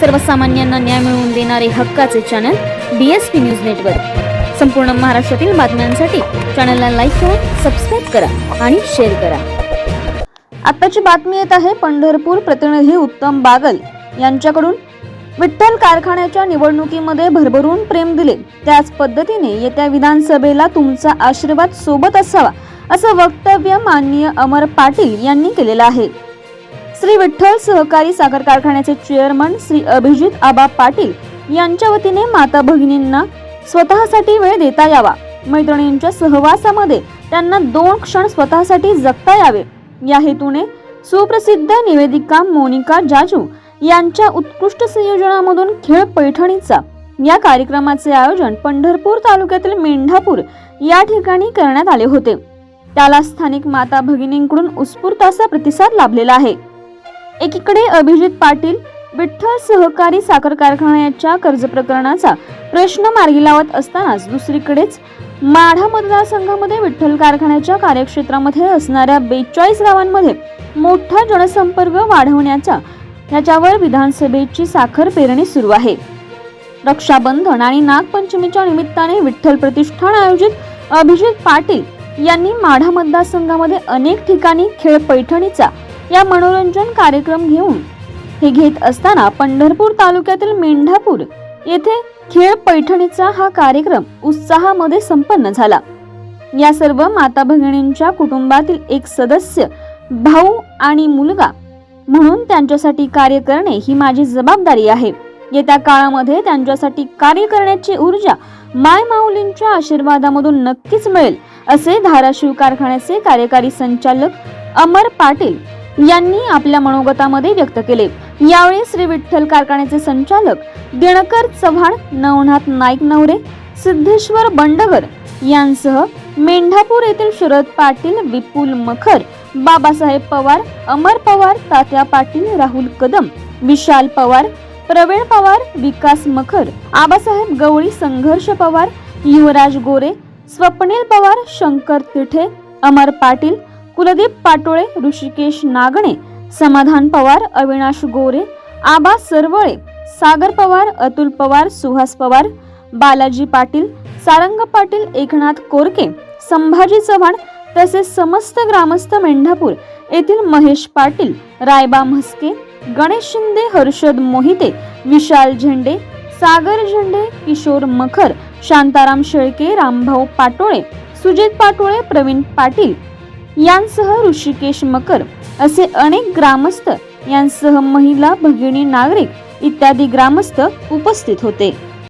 सर्वसामान्यांना न्याय मिळवून देणारे हक्काचे channel D S P news network संपूर्ण महाराष्ट्रातील बातम्यांसाठी चॅनलला लाईक करा सबस्क्राईब करा आणि शेअर करा. आत्ताची बातमी येत आहे पंढरपूर प्रतिनिधी उत्तम बागल यांच्याकडून. विठ्ठल कारखान्याच्या निवडणुकीमध्ये भरभरून प्रेम दिले. त्याच पद्धतीने येत्या विधानसभेला तुमचा आशीर्वाद सोबत असावा असं वक्तव्य माननीय अमर पाटील यांनी केलेलं आहे. श्री विठ्ठल सहकारी साखर कारखान्याचे चेअरमन श्री अभिजित आबा पाटील यांच्या वतीने माता भगिनींना स्वतःसाठी वेळ देता यावा. मैत्रिणींच्या सहवासामध्ये त्यांना दोन क्षण स्वतःसाठी जगता यावे. या हेतूने सुप्रसिद्ध निवेदिका मोनिका जाजू यांच्या उत्कृष्ट संयोजनामधून खेळ पैठणीचा या कार्यक्रमाचे आयोजन पंढरपूर तालुक्यातील मेंढापूर या ठिकाणी करण्यात आले होते. त्याला स्थानिक माता भगिनींकडून उत्स्फूर्त असा प्रतिसाद लाभलेला आहे. एकीकडे अभिजित पाटील विठ्ठल सहकारी साखर कारखान्याच्या कर्ज प्रकरणाचा प्रश्न मार्गी लावत असतानाच दुसरीकडेच माढा मतदारसंघामध्ये विठ्ठल कारखान्याच्या कार्यक्षेत्रामध्ये असणाऱ्या बेचाळीस गावांमध्ये मोठा जनसंपर्क वाढवण्याचा त्याच्यावर विधानसभेची साखर पेरणी सुरू आहे. रक्षाबंधन आणि नागपंचमीच्या निमित्ताने विठ्ठल प्रतिष्ठान आयोजित अभिजित पाटील यांनी माढा मतदारसंघामध्ये अनेक ठिकाणी खेळ पैठणीचा या मनोरंजन कार्यक्रम घेऊन हे घेत असताना पंढरपूर तालुक्यातील मेंढापूर येथे खेळ पैठणीचा हा कार्यक्रम उत्साहामध्ये संपन्न झाला. या सर्व माता भगिनींच्या कुटुंबातील एक सदस्य भाऊ आणि मुलगा म्हणून त्यांच्यासाठी कार्य करणे ही माझी जबाबदारी आहे. येत्या काळामध्ये त्यांच्यासाठी कार्य करण्याची ऊर्जा माय माऊलींच्या आशीर्वादामधून नक्कीच मिळेल असे धाराशिव कारखान्याचे कार्यकारी संचालक अमर पाटील यांनी आपल्या मनोगतामध्ये व्यक्त केले. यावेळी श्री विठ्ठल कारखान्याचे संचालक दिनकर चव्हाण नवनाथ नाईक नवरे सिद्धेश्वर बंडगर यांसह मेंढापूर येथील शरद पाटील विपुल मखर बाबासाहेब पवार अमर पवार तात्या पाटील राहुल कदम विशाल पवार प्रवीण पवार विकास मखर आबासाहेब गवळी संघर्ष पवार युवराज गोरे स्वप्नील पवार शंकर तिठे अमर पाटील कुलदीप पाटोळे ऋषिकेश नागणे समाधान पवार अविनाश गोरे आबा सरवळे सागर पवार अतुल पवार सुहास पवार बालाजी पाटील सारंग पाटील एकनाथ कोरके संभाजी चव्हाण तसेच समस्त ग्रामस्थ मेंढापूर येथील महेश पाटील रायबा म्हस्के गणेश शिंदे हर्षद मोहिते विशाल झेंडे सागर झेंडे किशोर मखर शांताराम शेळके रामभाऊ पाटोळे सुजित पाटोळे प्रवीण पाटील यांसह ऋषिकेश मकर असे अनेक ग्रामस्थ यांसह महिला भगिनी नागरिक इत्यादी ग्रामस्थ उपस्थित होते.